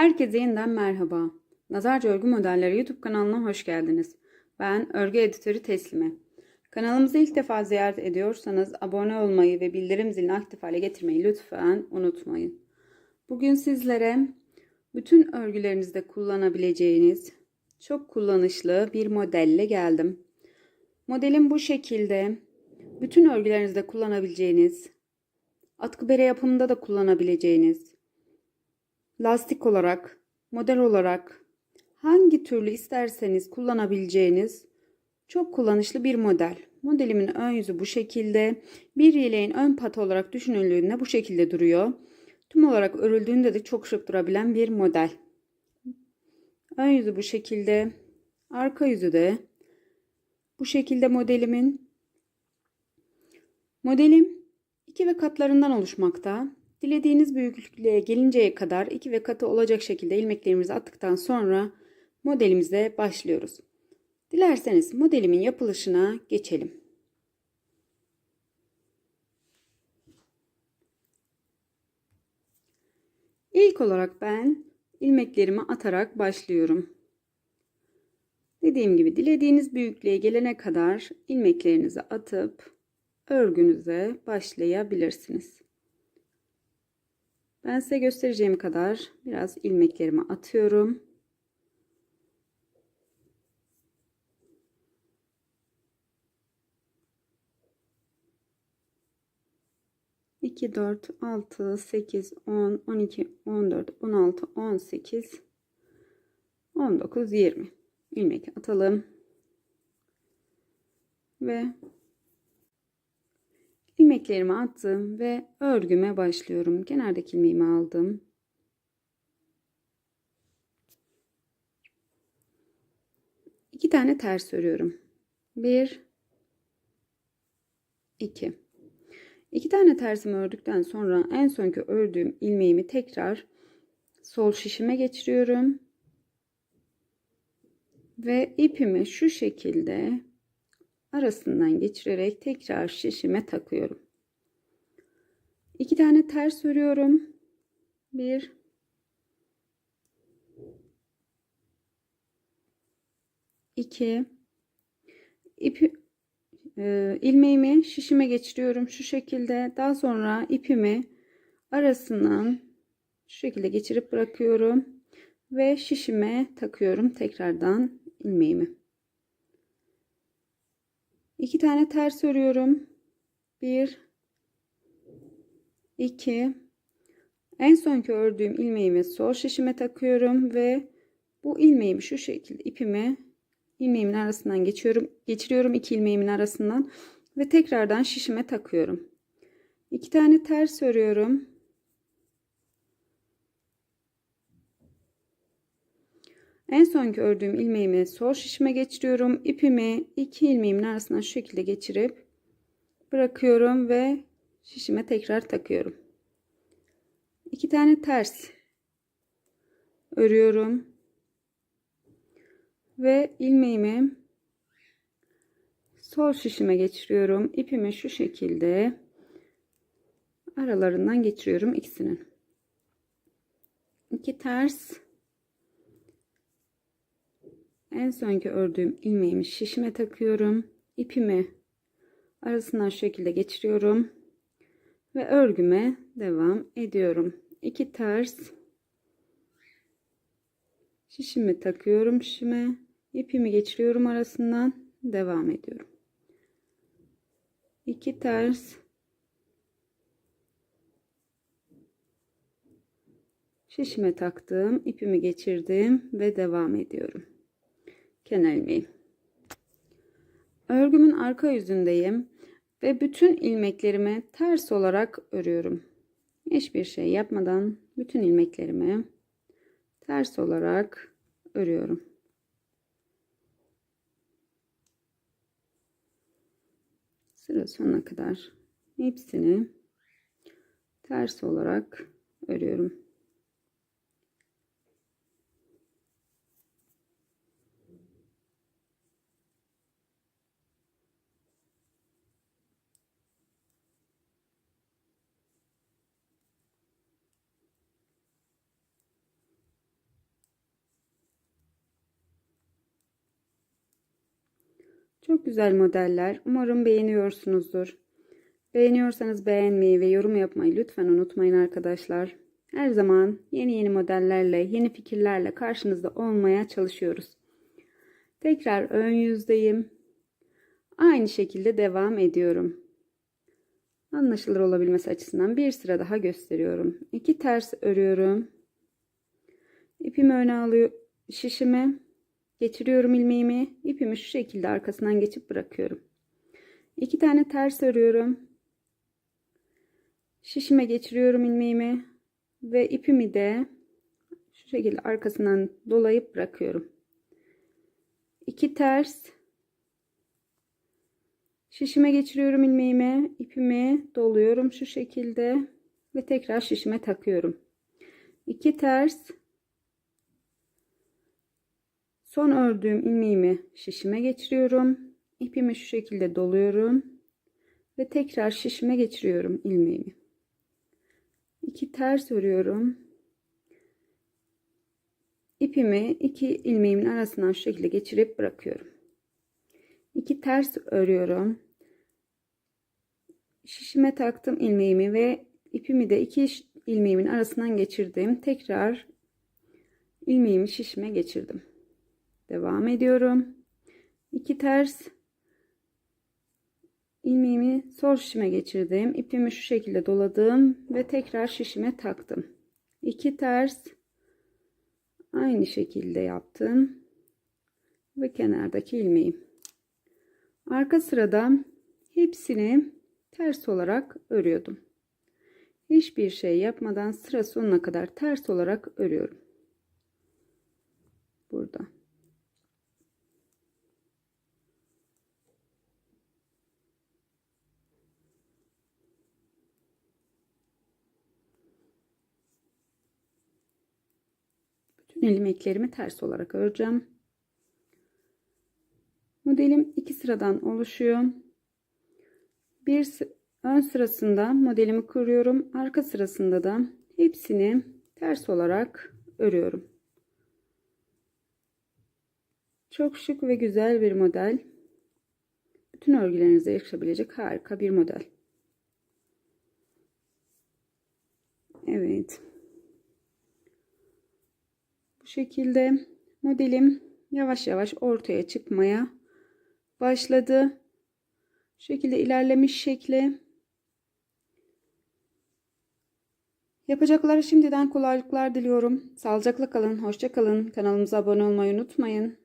Herkese yeniden merhaba. Nazarca Örgü Modelleri YouTube kanalına hoş geldiniz. Ben örgü editörü Teslime. Kanalımızı ilk defa ziyaret ediyorsanız abone olmayı ve bildirim zilini aktif hale getirmeyi lütfen unutmayın. Bugün sizlere bütün örgülerinizde kullanabileceğiniz çok kullanışlı bir modelle geldim. Modelim bu şekilde. Bütün örgülerinizde kullanabileceğiniz, atkı bere yapımında da kullanabileceğiniz, lastik olarak, model olarak hangi türlü isterseniz kullanabileceğiniz çok kullanışlı bir model. Modelimin ön yüzü bu şekilde. Bir yeleğin ön patı olarak düşünüldüğünde bu şekilde duruyor. Tüm olarak örüldüğünde de çok şık durabilen bir model. Ön yüzü bu şekilde. Arka yüzü de bu şekilde modelimin. Modelim iki ve katlarından oluşmakta. Dilediğiniz büyüklüğe gelinceye kadar iki ve katı olacak şekilde ilmeklerimizi attıktan sonra modelimize başlıyoruz. Dilerseniz modelimin yapılışına geçelim. İlk olarak ben ilmeklerimi atarak başlıyorum. Dediğim gibi dilediğiniz büyüklüğe gelene kadar ilmeklerinizi atıp örgünüze başlayabilirsiniz. Ben size göstereceğim kadar biraz ilmeklerimi atıyorum. İki, dört, altı, sekiz, on, on iki, on dört, on altı, on sekiz, on dokuz, yirmi ilmek atalım. Ve ilmeklerimi attım ve örgüme başlıyorum. Kenardaki ilmeğimi aldım. İki tane ters örüyorum. Bir, iki. İki tane tersimi ördükten sonra en sonki ördüğüm ilmeğimi tekrar sol şişime geçiriyorum. Ve ipimi şu şekilde arasından geçirerek tekrar şişime takıyorum. İki tane ters örüyorum. Bir iki ipi e, ilmeğimi şişime geçiriyorum şu şekilde. Daha sonra ipimi arasından şu şekilde geçirip bırakıyorum ve şişime takıyorum tekrardan ilmeğimi. İki tane ters örüyorum. Bir, iki. En sonki ördüğüm ilmeğimi sol şişime takıyorum ve bu ilmeğimi şu şekilde ipimi ilmeğimin arasından geçiyorum, geçiriyorum iki ilmeğimin arasından ve tekrardan şişime takıyorum. İki tane ters örüyorum. En sonki ördüğüm ilmeğimi sol şişime geçiriyorum. İpimi iki ilmeğimin arasından şu şekilde geçirip bırakıyorum ve şişime tekrar takıyorum. İki tane ters örüyorum. Ve ilmeğimi sol şişime geçiriyorum. İpimi şu şekilde aralarından geçiriyorum ikisinin. İki ters en sonki ördüğüm ilmeğimi şişime takıyorum. İpimi arasından şekilde geçiriyorum. Ve örgüme devam ediyorum. İki ters şişimi takıyorum şişime. İpimi geçiriyorum arasından devam ediyorum. İki ters şişime taktım, ipimi geçirdim ve devam ediyorum kenar ilmeği. Örgümün arka yüzündeyim ve bütün ilmeklerimi ters olarak örüyorum. Hiçbir şey yapmadan bütün ilmeklerimi ters olarak örüyorum. Sıra sonuna kadar hepsini ters olarak örüyorum. Çok güzel modeller. Umarım beğeniyorsunuzdur. Beğeniyorsanız beğenmeyi ve yorum yapmayı lütfen unutmayın arkadaşlar. Her zaman yeni yeni modellerle, yeni fikirlerle karşınızda olmaya çalışıyoruz. Tekrar ön yüzdeyim. Aynı şekilde devam ediyorum. Anlaşılır olabilmesi açısından bir sıra daha gösteriyorum. İki ters örüyorum. İpimi öne alıyor, şişime geçiriyorum ilmeğimi. İpimi şu şekilde arkasından geçip bırakıyorum. İki tane ters örüyorum. Şişime geçiriyorum ilmeğimi ve ipimi de şu şekilde arkasından dolayıp bırakıyorum. İki ters şişime geçiriyorum ilmeğimi, ipimi doluyorum şu şekilde ve tekrar şişime takıyorum. İki ters son ördüğüm ilmeğimi şişime geçiriyorum. İpimi şu şekilde doluyorum ve tekrar şişime geçiriyorum ilmeğimi. İki ters örüyorum. İpimi iki ilmeğimin arasından şu şekilde geçirip bırakıyorum. İki ters örüyorum. Şişime taktım ilmeğimi ve ipimi de iki ilmeğimin arasından geçirdim. Tekrar ilmeğimi şişime geçirdim. Devam ediyorum. İki ters ilmeğimi sol şişime geçirdim. İpimi şu şekilde doladım ve tekrar şişime taktım. İki ters aynı şekilde yaptım ve kenardaki ilmeğim. Arka sırada hepsini ters olarak örüyordum. Hiçbir şey yapmadan sıra sonuna kadar ters olarak örüyorum. Burada. İlmeklerimi ters olarak öreceğim. Modelim iki sıradan oluşuyor. Bir ön sırasında modelimi kuruyorum. Arka sırasında da hepsini ters olarak örüyorum. Çok şık ve güzel bir model. Bütün örgülerinize yakışabilecek harika bir model. Evet. Şekilde modelim yavaş yavaş ortaya çıkmaya başladı. Şu şekilde ilerlemiş şekli. Yapacaklara şimdiden kolaylıklar diliyorum. Sağlıcakla kalın, hoşça kalın. Kanalımıza abone olmayı unutmayın.